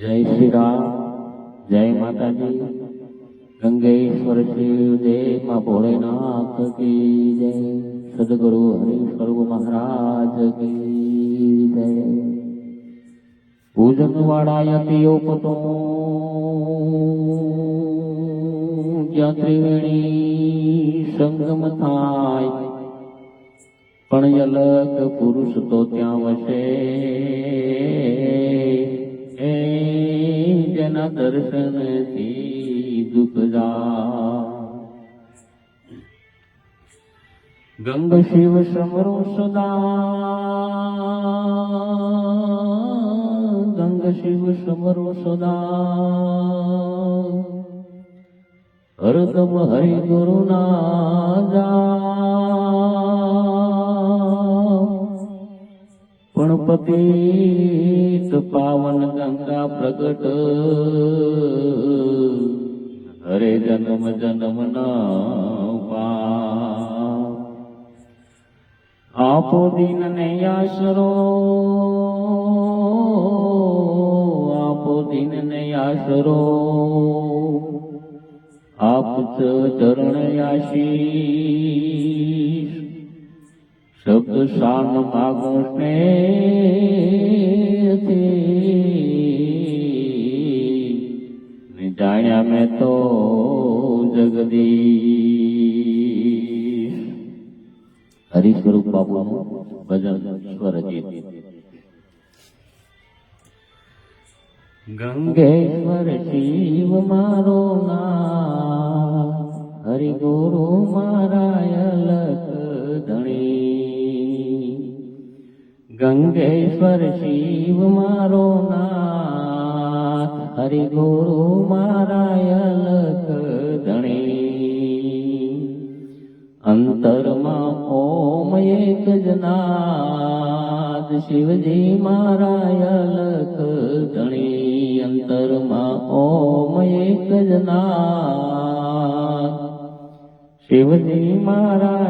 જય શ્રી રામ જય માતાજી. ગંગેશ્વર શિવ જય માં ભોળેનાથ કી જય. સદગુરુ હરિ મહારાજ કી જય. પૂજન વાળાયતીઓ પતો જ્યાં ત્રિવેણી સંગમ થાય. પણ અલગ પુરુષ તો ત્યાં વસે. એ જેના દર્શનથી દુઃખ જાય ગંગ શિવ સમરો સદા. ગંગ શિવ સમરો સદા. હરદમ હરિ ગુરુ ના પણ પતિત પાવન ગંગા પ્રગટ. હરે જન્મ જન્મ ના આપો દીન ને આશરો. આપો દીન ને આશરો. આપ ચરણ આશીષ શબ્દ શાન માગો સ્નેહથી જગદીશ હરિ સ્વરૂપ બાપુનું ભજન સ્વરજીત ગંગેશ્વર શિવ મારો ના હરિ ગુરુ મારા ગંગેશ્વર શિવ મારો નાથ હરિ ગુરુ મારાયલ ધણી અંતરમાં ઓમ એક જનાદ નાદ શિવજી મારાયલ ધણી અંતરમાં ઓમ એક જ શિવજી મારા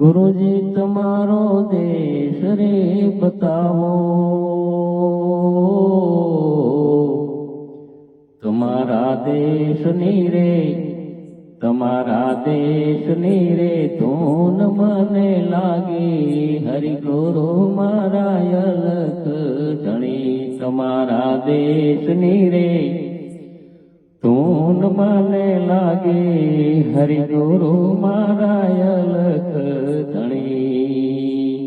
ગુરુજી, તમારો દેશ રે બતાવો. તમારા દેશની રે, તમારા દેશની રે ધૂન મને લાગી. હરિ ગુરુ મારા અલખ ધણી, તમારા દેશની રે ધૂન માને લાગે હરિ ગુરુ મારા અલખ ધણી.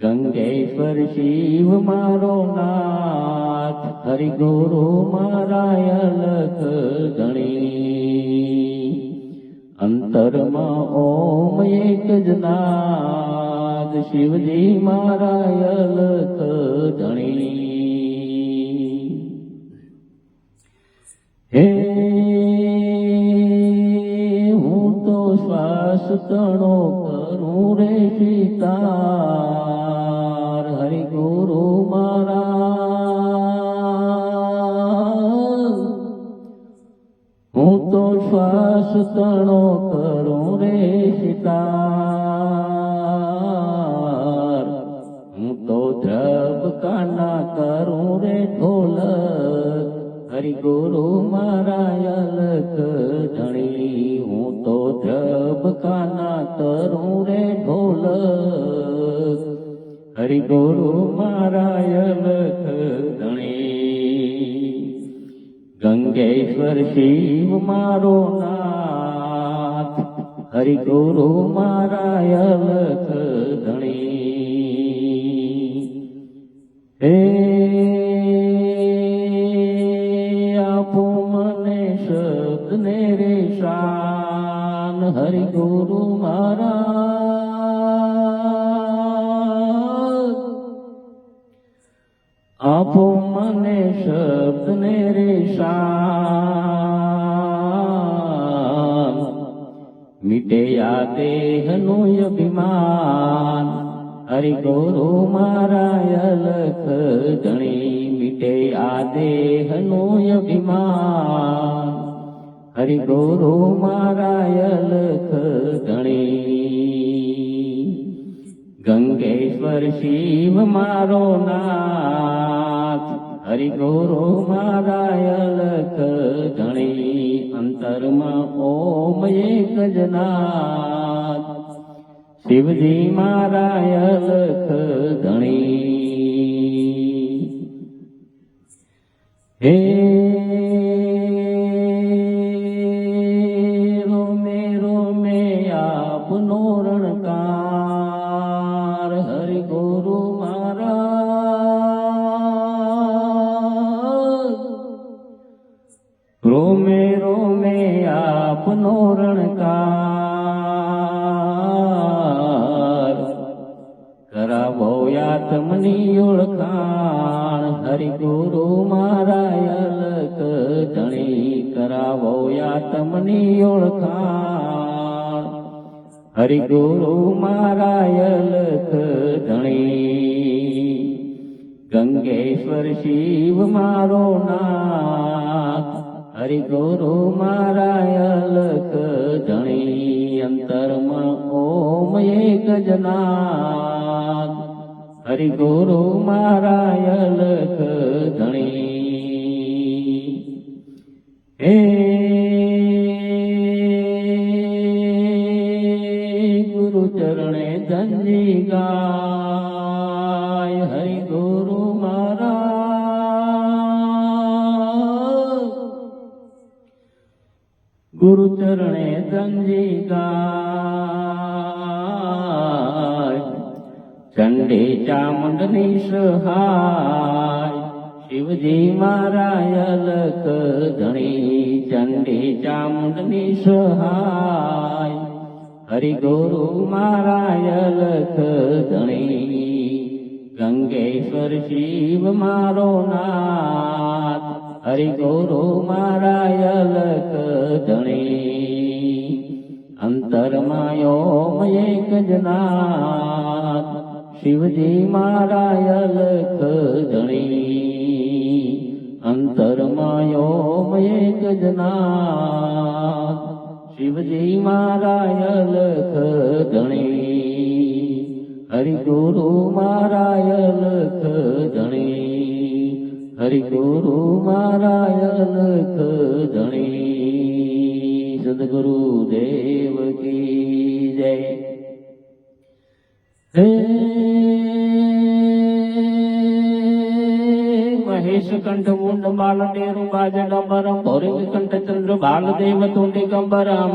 ગંગેશ્વર શિવ મારો નાથ હરિ ગુરુ મારા અલખ અંતરમાં ઓમ એક જ નાદ, શિવજી મારા અલખ તણો કરું રે સીતાર. હરિ ગુરુ મારા હું તો શ્વાસ તણો કરું રે સીતાર. હું તો ધ્રબ કાના કરું રે ઢોલ હરિ ગુરુ મારા ધ્રબ કાના તરું રે ઢોલ. હરિ ગુરુ મારા અલખ ધણી. ગંગેશ્વર શિવ મારો નાથ. હરિ ગુરુ મારા આપો મને શબ્દ ને રે શાન મિટે આ દેહનું અભિમાન. હરિ ગોરો મારા અલખ ધણી. મીટે આ દેહનું અભિમાન. હરિ ગોરો મારા અલખ ધણી. ગંગેશ્વર શિવ મારો નાથ. હરિ ગુરુ મારા અલખ ધણી અંતરમાં ઓમ એક જનાથ નાથ શિવજી મારા અલખ ધણી. હે યાતમની ઓળખાણ. હરિ ગુરુ મારા અલક ધણી કરાવો યાતમની ઓળખાણ. હરિ ગુરુ મારા અલક ધણી. ગંગેશ્વર શિવ મારો નાથ. હરિ ગુરુ મારા અલક ધણી. અંતરમાં ઓમ એક જ નાથ. હરિ ગુરુ મારા અલક ધણી. હે ગુરુ ચરણે ધનજી ગાય હરિ ગુરુ મારા. ગુરુ ચરણે ધનજી ગાય ચંડી ચામુંડની સહાય. શિવજી મારા અલક ધણી, ચંડી ચામુંડની સહાય. હરિ ગુરુ મારા અલક ધણી, ગંગેશ્વર શિવ મારો નાથ. હરિ ગુરુ મારા અલક ધણી અંતરમાં ઓમ એક જ નાથ. શિવજી મારા અલખ ધણી. અંતરમાં ઓમ એક જના શિવજી મારા અલખ ધણી. હરિગુરુ મારા અલખ ધણી. હરિગુરુ મારા અલખ ધણી. સદગુરુ દેવ કી જય. બાજ ડંબરમ ભોરે કંઠ ચંદ્ર બાલ દેવ તુંડી કંબરમ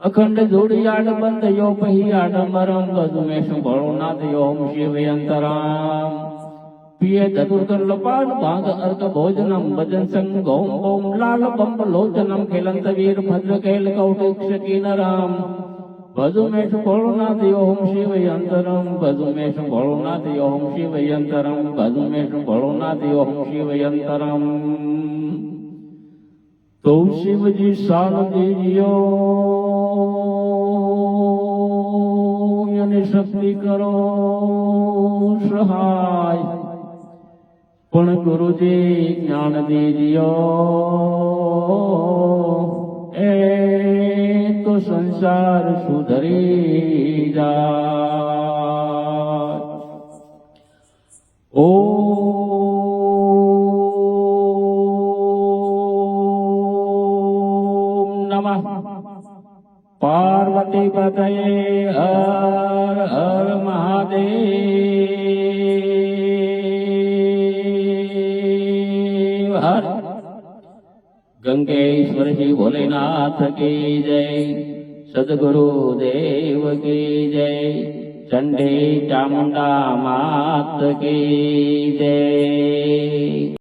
અખંડ જોડિયાડ બંધ યો પહિયાડ મરમ બધુ મેં સંભળો નાથ યોમ શિવ અંતરામ પિય ચતુર્કર લપાડ ભાગ અર્ક ભોજનમ ભજન સંગ ઓમ ઓમ લાલ બંબ લોચનમ ખેલંત વીર ભદ્ર કેલ કૌટિક શકીનરામ ભજુ મેં સંભળો ઓમ શિવ અંતરમ ભજુમેશ મેં ઓમ શિવ અંતરમ ભજુમેશ મેં ઓમ શિવ અંતરમ તો શિવજી શારદીજીઓ અને શક્તિ કરો સહાય પણ ગુરુજી જ્ઞાન દેજો એ તો સંસાર સુધરી જાય. ઓમ નમઃ. પાર્વતી પતયે હર હર મહાદેવ. હર ગંગેશ્વરજી ભોલેનાથ કી જય સદગુરુ દેવ કી જય ચંડી ચામુંડા માત કી જય